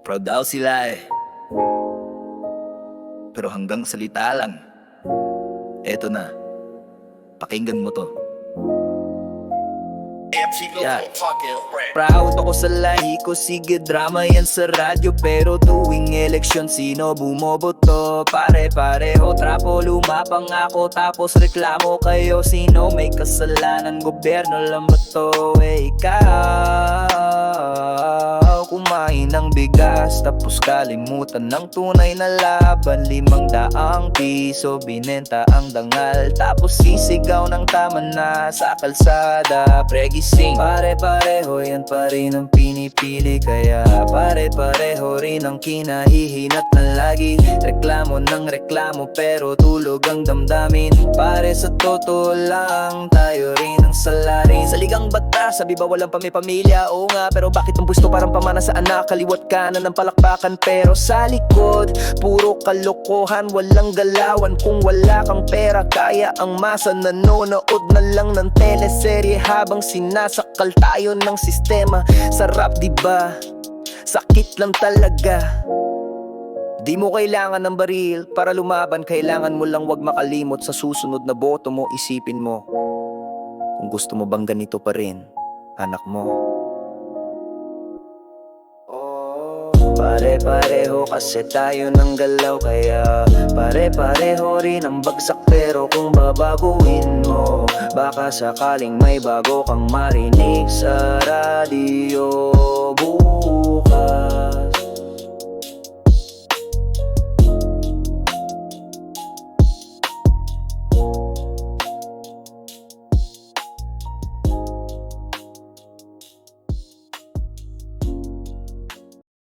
Proud daw sila eh. Pero hanggang salita lang. Eto na. Pakinggan mo to. Yeah. Proud ako sa lahi ko, sige drama yan sa radyo Pero tuwing eleksyon, sino bumoboto? Pare-pareho, trapo, lumapang ako Tapos reklamo kayo, sino may kasalanan? Gobyerno lang ba to? Eh, ikaw bigas, tapos kalimutan ng tunay na laban. Limang daang piso, binenta ang dangal. Tapos sisigaw ng tama na sa kalsada. Pregising, pare-pareho yan pa rin ang pinipili. Kaya pare-pareho rin ang kinahihinat na lagi. Reklamo ng reklamo pero tulog ang damdamin. Pare sa totoo lang, tayo rin ang salarin Sa ligang bata, sabi ba walang pamilya? Oo nga, pero bakit ang gusto parang pamana sa anak? Kaliwat kanan ng palakpakan pero sa likod Puro kalokohan, walang galawan. Kung wala kang pera, kaya ang masa Nanonood na lang ng teleserye. Habang sinasakal tayo ng sistema Sarap di ba? Sakit lang talaga. Di mo kailangan ng baril. Para lumaban Kailangan mo lang wag makalimot sa susunod na boto mo Isipin mo. Kung gusto mo bang ganito pa rin Anak mo Pare-pareho kasi tayo ng galaw Kaya pare-pareho rin ang bagsak. Pero kung babaguhin mo Baka sakaling may bago kang marinig sa